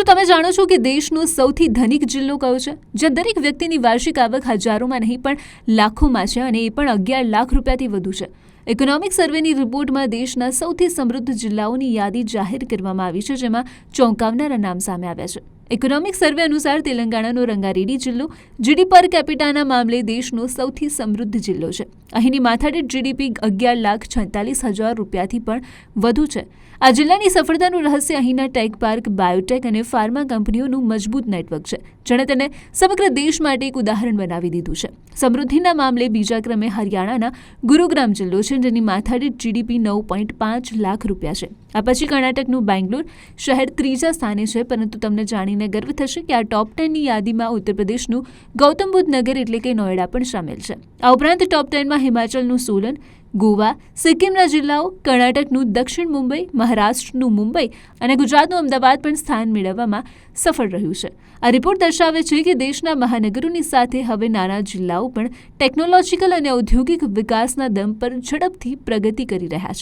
શું તમે જાણો છો કે દેશનો સૌથી ધનિક જિલ્લો કયો છે? જ્યાં દરેક વ્યક્તિની વાર્ષિક આવક હજારોમાં નહીં, પણ લાખોમાં છે અને એ પણ અગિયાર લાખ રૂપિયાથી વધુ છે. ઇકોનોમિક સર્વેની રિપોર્ટમાં દેશના સૌથી સમૃદ્ધ જિલ્લાઓની યાદી જાહેર કરવામાં આવી છે, જેમાં ચોંકાવનારા નામ સામે આવ્યા છે. ઇકોનોમિક સર્વે અનુસાર તેલંગાણાનો રંગારેડી જિલ્લો જીડી પર કેપિટાના મામલે દેશનો સૌથી સમૃદ્ધ જિલ્લો છે. અહીંની માથાદીઠ જીડીપી અગિયાર લાખ છેતાલીસ હજાર રૂપિયાથી પણ વધુ છે. આ જિલ્લાની સફળતાનું રહસ્ય અહીંના ટેક પાર્ક, બાયોટેક અને ફાર્મા કંપનીઓનું મજબૂત નેટવર્ક છે, જેણે તેને સમગ્ર દેશ માટે એક ઉદાહરણ બનાવી દીધું છે. સમૃદ્ધિના મામલે બીજા ક્રમે હરિયાણાના ગુરુગ્રામ જિલ્લો છે, જેની માથાદીઠ જીડીપી નવ પોઈન્ટ પાંચ લાખ રૂપિયા છે. આ પછી કર્ણાટકનું બેંગ્લોર શહેર ત્રીજા સ્થાને છે, પરંતુ તમને જાણીને ગર્વ થશે કે આ ટોપ ટેનની યાદીમાં ઉત્તર પ્રદેશનું ગૌતમ બુદ્ધ નગર એટલે કે નોએડા પણ સામેલ છે. આ ઉપરાંત ટોપ ટેનમાં હિમાચલનું સોલન, ગોવા, સિક્કિમના જિલ્લાઓ, કર્ણાટકનું દક્ષિણ મુંબઈ, મહારાષ્ટ્રનું મુંબઈ અને ગુજરાતનું અમદાવાદ પણ સ્થાન મેળવવામાં સફળ રહ્યું છે. આ રિપોર્ટ દર્શાવે છે કે દેશના મહાનગરોની સાથે હવે નાના જિલ્લાઓ પણ ટેકનોલોજીકલ અને ઔદ્યોગિક વિકાસના દમ પર ઝડપથી પ્રગતિ કરી રહ્યા છે.